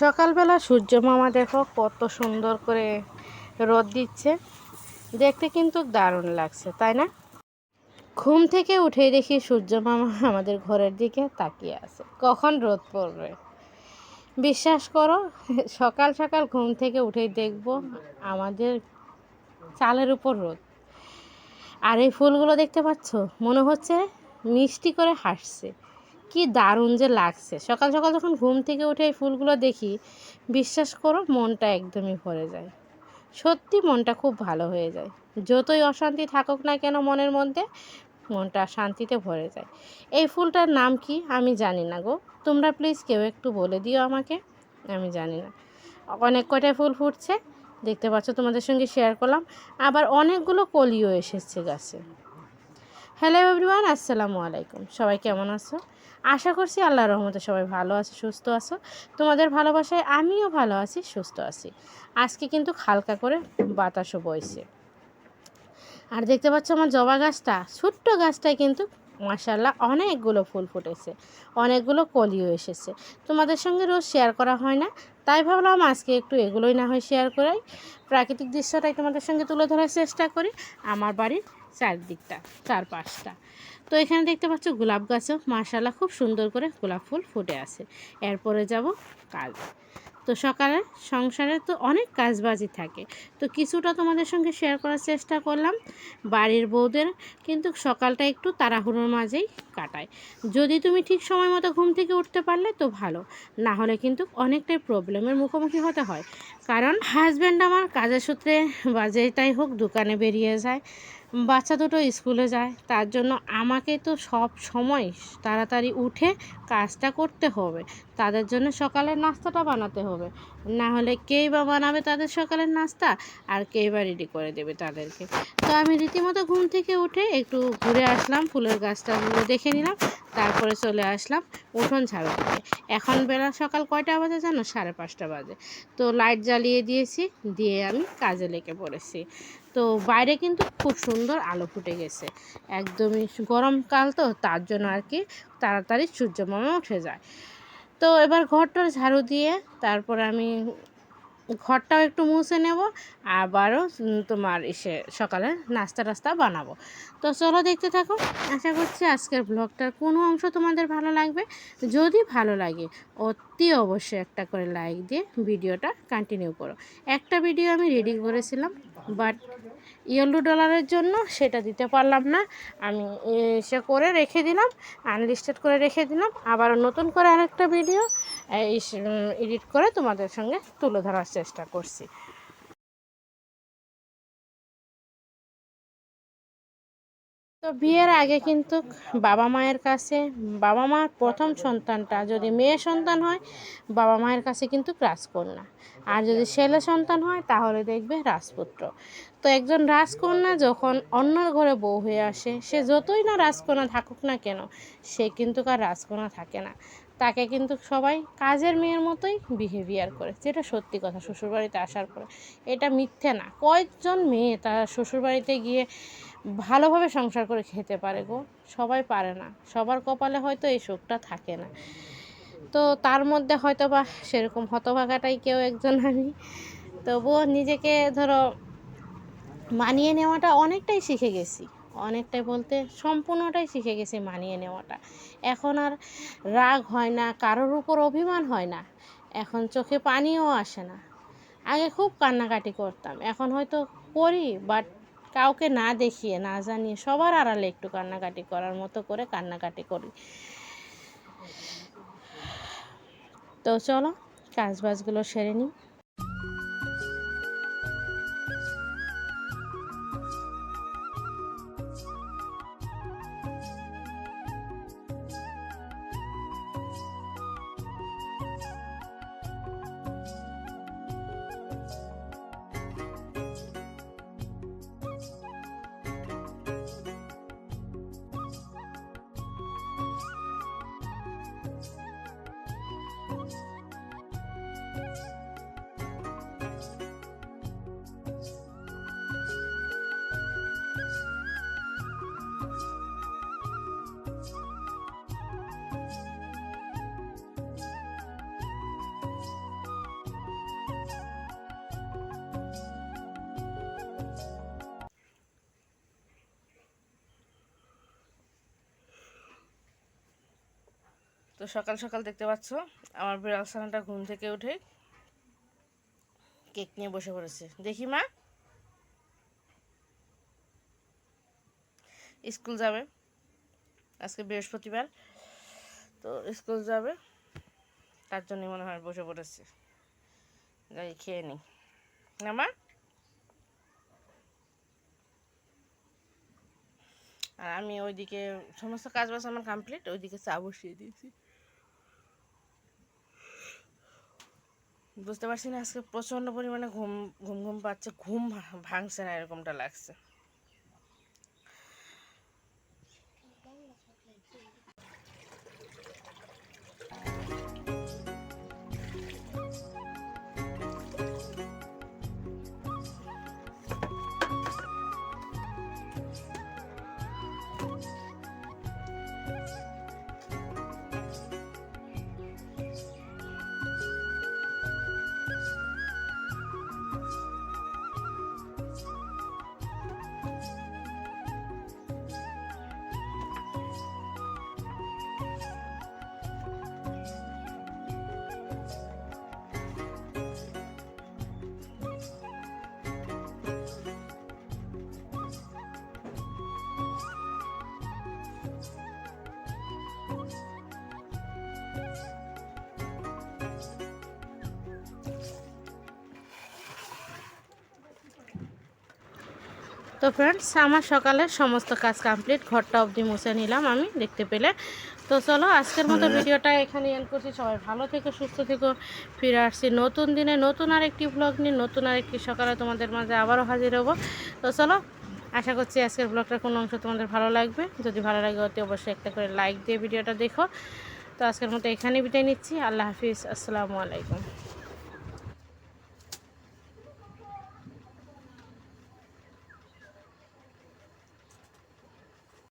সকালবেলা সূর্য মামা দেখো কত সুন্দর করে রোদ দিচ্ছে। দেখতে কিন্তু দারুণ লাগছে, তাই না? ঘুম থেকে উঠেই দেখি সূর্য মামা আমাদের ঘরের দিকে তাকিয়ে আছে। কখন রোদ পড়বে? বিশ্বাস করো, সকাল সকাল ঘুম থেকে উঠেই দেখব আমাদের চালের উপর রোদ। আর এই ফুলগুলো দেখতে পাচ্ছ? মনে হচ্ছে মিষ্টি করে হাসছে। কি দারুণ যে লাগছে। সকাল সকাল যখন ঘুম থেকে উঠে এই ফুলগুলো দেখি, বিশ্বাস করো মনটা একদমই ভরে যায়। সত্যি মনটা খুব ভালো হয়ে যায়। যতই অশান্তি থাকুক না কেন মনের মধ্যে, মনটা শান্তিতে ভরে যায়। এই ফুলটার নাম কি আমি জানি না গো। তোমরা প্লিজ কেউ একটু বলে দিও আমাকে, আমি জানি না। অনেক কয়টা ফুল ফুটছে, দেখতে পাচ্ছ তোমাদের সঙ্গে শেয়ার করলাম। আবার অনেকগুলো কলিও এসেছে গাছে। হ্যালো এভরিওয়ান, আসসালামু আলাইকুম। সবাই কেমন আছো? আশা করছি আল্লাহ রহমতে সবাই ভালো আছে, সুস্থ আছো। তোমাদের ভালোবাসায় আমিও ভালো আছি, সুস্থ আছি। আজকে কিন্তু হালকা করে বাতাসও বইছে। আর দেখতে পাচ্ছ আমার জবা গাছটা, ছোট্ট গাছটায় কিন্তু মাসাল্লাহ অনেকগুলো ফুল ফুটেছে, অনেকগুলো কলিও এসেছে। তোমাদের সঙ্গে রোজ শেয়ার করা হয় না, তাই ভাবলাম আজকে একটু এগুলোই না হয় শেয়ার করাই। প্রাকৃতিক দৃশ্যটাই তোমাদের সঙ্গে তুলে ধরার চেষ্টা করি। আমার বাড়ির চারদিকটা, চারপাশটা। তো এখানে দেখতে পাচ্ছ গোলাপ গাছও। মাশাল্লাহ খুব সুন্দর করে গোলাপ ফুল ফুটে আছে। এরপরে যাব কাজ। তো সকালে সংসারে তো অনেক কাজবাজি থাকে। তো কিছুটা তোমাদের সঙ্গে শেয়ার করার চেষ্টা করলাম বাড়ির বউদের, কিন্তু সকালটা একটু তাড়াহুড়োর মাঝেই কাটায়। যদি তুমি ঠিক সময় মতো ঘুম থেকে উঠতে পারলে তো ভালো। না হলে কিন্তু অনেকটাই প্রবলেমের মুখোমুখি হতে হয়। কারণ হাজব্যান্ড আমার কাজের সূত্রে বা যেটাই হোক দোকানে বেরিয়ে যায়। বাচ্চা দুটো স্কুলে যায়, তার জন্য আমাকে তো সব সময় তাড়াতাড়ি উঠে কাজটা করতে হবে। তাদের জন্য সকালের নাস্তাটা বানাতে হবে। না হলে কেই বা বানাবে তাদের সকালের নাস্তা আর কেই বা রেডি করে দেবে তাদেরকে। তো আমি রীতিমতো ঘুম থেকে উঠে একটু ঘুরে আসলাম, ফুলের গাছটা দেখে নিলাম, তারপরে চলে আসলাম উঠোন ঝাড়ু দিতে এখন বেলা সকাল কয়টা বাজে জানো? সাড়ে পাঁচটা বাজে। তো লাইট জ্বালিয়ে দিয়েছি, দিয়ে আমি কাজে লেগে পড়েছি। তো বাইরে কিন্তু খুব সুন্দর আলো ফুটে গেছে। একদমই গরমকাল তো, তার জন্য আর কি তাড়াতাড়ি সূর্য মামা উঠে যায়। তো এবার ঘরটার ঝাড়ু দিয়ে তারপর আমি ঘরটাও একটু মুছে নেব, আবারও তোমার এসে সকালে নাস্তা টাস্তা বানাবো। তো চলো দেখতে থাকো, আশা করছি আজকের ব্লগটার কোনো অংশ তোমাদের ভালো লাগবে। যদি ভালো লাগে, অতি অবশ্যই একটা করে লাইক দিয়ে ভিডিওটা কন্টিনিউ করো। একটা ভিডিও আমি রেডি করেছিলাম বাট ইয়েলো ডলারের জন্য সেটা দিতে পারলাম না। আমি সে করে রেখে দিলাম আনলিস্টেড করে রেখে দিলাম। আবার নতুন করে আরেকটা ভিডিও এডিট করে তোমাদের সঙ্গে তুলে ধরার চেষ্টা করছি। তো বিয়ের আগে কিন্তু বাবা মায়ের কাছে, বাবা মার প্রথম সন্তানটা যদি মেয়ে সন্তান হয়, বাবা মায়ের কাছে কিন্তু রাজকন্যা। আর যদি ছেলে সন্তান হয়, তাহলে দেখবে রাজপুত্র। তো একজন রাজকন্যা যখন অন্য ঘরে বউ হয়ে আসে, সে যতই না রাজকন্যা থাকুক না কেন, সে কিন্তু কার রাজকন্যা থাকে না। তাকে কিন্তু সবাই কাজের মেয়ের মতোই বিহেভিয়ার করে, যেটা সত্যি কথা, শ্বশুরবাড়িতে আসার পরে। এটা মিথ্যে না। কয়েকজন মেয়ে তারা শ্বশুরবাড়িতে গিয়ে ভালোভাবে সংসার করে খেতে পারে গো। সবাই পারে না। সবার কপালে হয়তো এই সুখটা থাকে না। তো তার মধ্যে হয়তো বা সেরকম হতভাগাটাই কেউ একজন আমি। তবুও নিজেকে ধরো মানিয়ে নেওয়াটা অনেকটাই শিখে গেছি। অনেকটাই বলতে সম্পূর্ণটাই শিখে গেছি মানিয়ে নেওয়াটা। এখন আর রাগ হয় না, কারোর উপর অভিমান হয় না। এখন চোখে পানিও আসে না। আগে খুব কান্নাকাটি করতাম। এখন হয়তো করি বাট কাউকে না দেখিয়ে, না জানিয়ে সবার আড়ালে একটু কান্নাকাটি করার মতো করে কান্নাকাটি করি। তো চলো কাজ বাজগুলো সেরে নিই। তো সকাল সকাল দেখতে পাচ্ছ, আমার বিড়াল ছানাটা ঘুম থেকে উঠে কেক নিয়ে বসে পড়েছে। দেখি মা। স্কুল যাবে। আজকে বৃহস্পতিবার। তো স্কুল যাবে। তার জন্যই মনে হয় বসে পড়েছে। যাই খেয়ে নিই। না মা? আর আমি ওইদিকে সমস্ত কাজ বাজ আমার কমপ্লিট ওইদিকে চা বসিয়ে দিয়েছি। বুঝতে পারছি না, আজকে প্রচণ্ড পরিমাণে ঘুম ঘুম ঘুম পাচ্ছে, ঘুম ভাঙছে না, এরকমটা লাগছে। তো ফ্রেন্ডস আমার সকালে সমস্ত কাজ কমপ্লিট ঘরটা অবধি মুছে নিলাম আমি দেখতে পেলে। তো চলো আজকের মতো ভিডিওটা এখানে এন্ড করছি। সবাই ভালো থেকো সুস্থ থেকো ফিরে আসছি নতুন দিনে নতুন আরেকটি ব্লগ নিয়ে নতুন আরেকটি সকালে তোমাদের মাঝে আবারও হাজির হব। তো চলো আশা করছি আজকের ব্লগটার কোনো অংশ তোমাদের ভালো লাগবে। যদি ভালো লাগে অতি অবশ্যই একটা করে লাইক দিয়ে ভিডিওটা দেখো। তো আজকের মতো এখানে বিদায় নিচ্ছি। আল্লাহ হাফিজ। আসসালামু আলাইকুম।